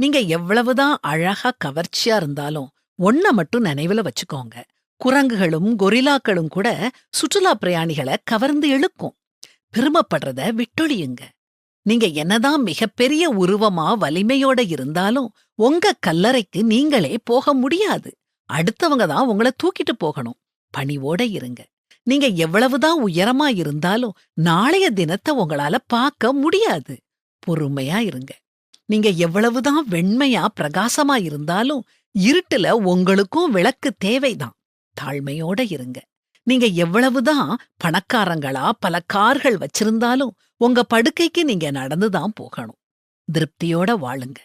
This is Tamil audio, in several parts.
நீங்க எவ்வளவுதான் அழகா கவர்ச்சியா இருந்தாலும் ஒன்ன மட்டும் நினைவுல வச்சுக்கோங்க. குரங்குகளும் கொரில்லாக்களும் கூட சுற்றுலா பிரயாணிகளை கவர்ந்து இழுக்கும். பெருமைப்படுறத விட்டொழியுங்க. நீங்க என்னதான் மிகப்பெரிய உருவமா வலிமையோட இருந்தாலும் உங்க கல்லறைக்கு நீங்களே போக முடியாது. அடுத்தவங்க தான் உங்களை தூக்கிட்டு போகணும். பணிவோட இருங்க. நீங்க எவ்வளவுதான் உயரமா இருந்தாலும் நாளைய தினத்தை உங்களால பார்க்க முடியாது. பொறுமையா இருங்க. நீங்க எவ்வளவுதான் வெண்மையா பிரகாசமா இருந்தாலும் இருட்டுல உங்களுக்கும் விளக்கு தேவைதான். தாழ்மையோட இருங்க. நீங்க எவ்வளவுதான் பணக்காரங்களா பல கார்கள் வச்சிருந்தாலும் உங்க படுக்கைக்கு நீங்க நடந்துதான் போகணும். திருப்தியோட வாழுங்க.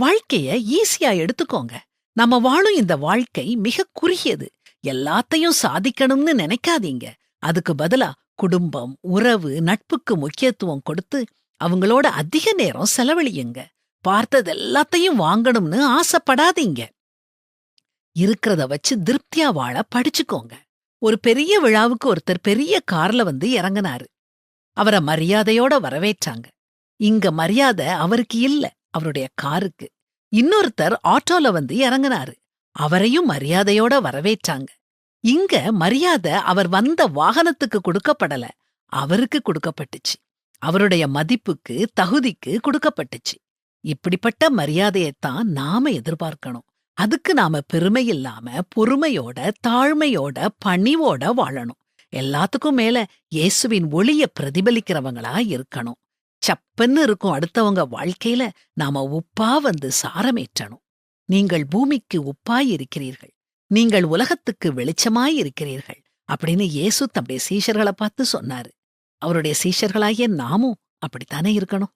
வாழ்க்கைய ஈஸியா எடுத்துக்கோங்க. நம்ம வாழும் இந்த வாழ்க்கை மிக குறுகியது. எல்லாத்தையும் சாதிக்கணும்னு நினைக்காதீங்க. அதுக்கு பதிலா குடும்பம் உறவு நட்புக்கு முக்கியத்துவம் கொடுத்து அவங்களோட அதிக நேரம் செலவழியுங்க. பார்த்தது எல்லாத்தையும் வாங்கணும்னு ஆசைப்படாதீங்க. இருக்கிறத வச்சு திருப்தியா வாழ படிச்சுக்கோங்க. ஒரு பெரிய விழாவுக்கு ஒருத்தர் பெரிய கார்ல வந்து இறங்குனாரு. அவரை மரியாதையோட வரவேற்றாங்க. இங்க மரியாதை அவருக்கு இல்ல அவருடைய காருக்கு. இன்னொருத்தர் ஆட்டோல வந்து இறங்குனாரு. அவரையும் மரியாதையோட வரவேற்றாங்க. இங்க மரியாதை அவர் வந்த வாகனத்துக்கு கொடுக்கப்படல அவருக்கு கொடுக்கப்பட்டுச்சு. அவருடைய மதிப்புக்கு தகுதிக்கு கொடுக்கப்பட்டுச்சு. இப்படிப்பட்ட மரியாதையைத்தான் நாம எதிர்பார்க்கணும். அதுக்கு நாம பெருமை இல்லாம பொறுமையோட தாழ்மையோட பணிவோட வாழணும். எல்லாத்துக்கும் மேல இயேசுவின் ஒளிய பிரதிபலிக்கிறவங்களா இருக்கணும். சப்பன்னு இருக்கும் அடுத்தவங்க வாழ்க்கையில நாம உப்பா வந்து சாரமேற்றணும். நீங்கள் பூமிக்கு உப்பாய் இருக்கிறீர்கள். நீங்கள் உலகத்துக்கு வெளிச்சமாய் இருக்கிறீர்கள். அப்படின்னு இயேசு தம்முடைய சீஷர்களை பார்த்து சொன்னாரு. அவருடைய சீஷர்களாகிய நாமும் அப்படித்தானே இருக்கணும்?